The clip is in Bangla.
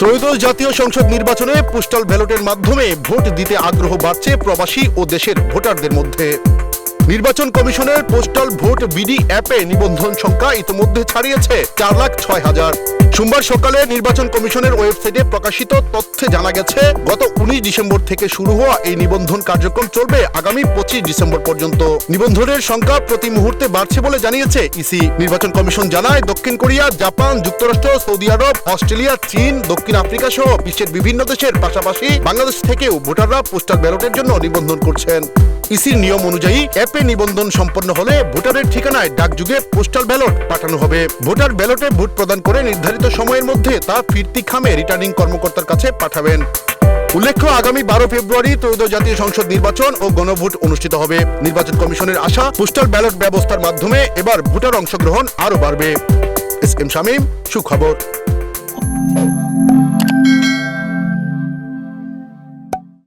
ত্রয়োদশ জাতীয় সংসদ নির্বাচনে পোস্টাল ব্যালটের মাধ্যমে ভোট দিতে আগ্রহ বাড়ছে প্রবাসী ও দেশের ভোটারদের মধ্যে। নির্বাচন কমিশনের পোস্টাল ভোট বিডি অ্যাপে নিবন্ধন সংখ্যা ইতিমধ্যে ছাড়িয়েছে চার লাখ ছয় হাজার। সোমবার সকালে নির্বাচন কমিশনের ওয়েবসাইটে প্রকাশিত তথ্যে জানা গেছে, গত উনিশ ডিসেম্বর থেকে শুরু হওয়া এই নিবন্ধন কার্যক্রম চলবে আগামী পঁচিশ ডিসেম্বর পর্যন্ত। নিবন্ধনের সংখ্যা প্রতি মুহূর্তে বাড়ছে বলে জানিয়েছে ইসি। নির্বাচন কমিশন জানায়, দক্ষিণ কোরিয়া, জাপান, যুক্তরাষ্ট্র, সৌদি আরব, অস্ট্রেলিয়া, চীন, দক্ষিণ আফ্রিকা সহ বিশ্বের বিভিন্ন দেশের পাশাপাশি বাংলাদেশ থেকেও ভোটাররা পোস্টাল ব্যালটের জন্য নিবন্ধন করছেন। ইসির নিয়ম অনুযায়ী অ্যাপে নিবন্ধন সম্পন্ন হলে ভোটারের ঠিকানায় ডাকযুগে পোস্টাল ব্যালট পাঠানো হবে। ভোটার ব্যালটে ভোট প্রদান করে নির্ধারিত সময়ের মধ্যে তা ফিরতি খামে রিটার্নিং কর্মকর্তার কাছে পাঠাবেন। উল্লেখ্য, আগামী বারো ফেব্রুয়ারি ত্রয়োদশ জাতীয় সংসদ নির্বাচন ও গণভোট অনুষ্ঠিত হবে। নির্বাচন কমিশনের আশা, পোস্টাল ব্যালট ব্যবস্থার মাধ্যমে এবার ভোটার অংশগ্রহণ আরও বাড়বে। এস এম শামীম, সুখবর।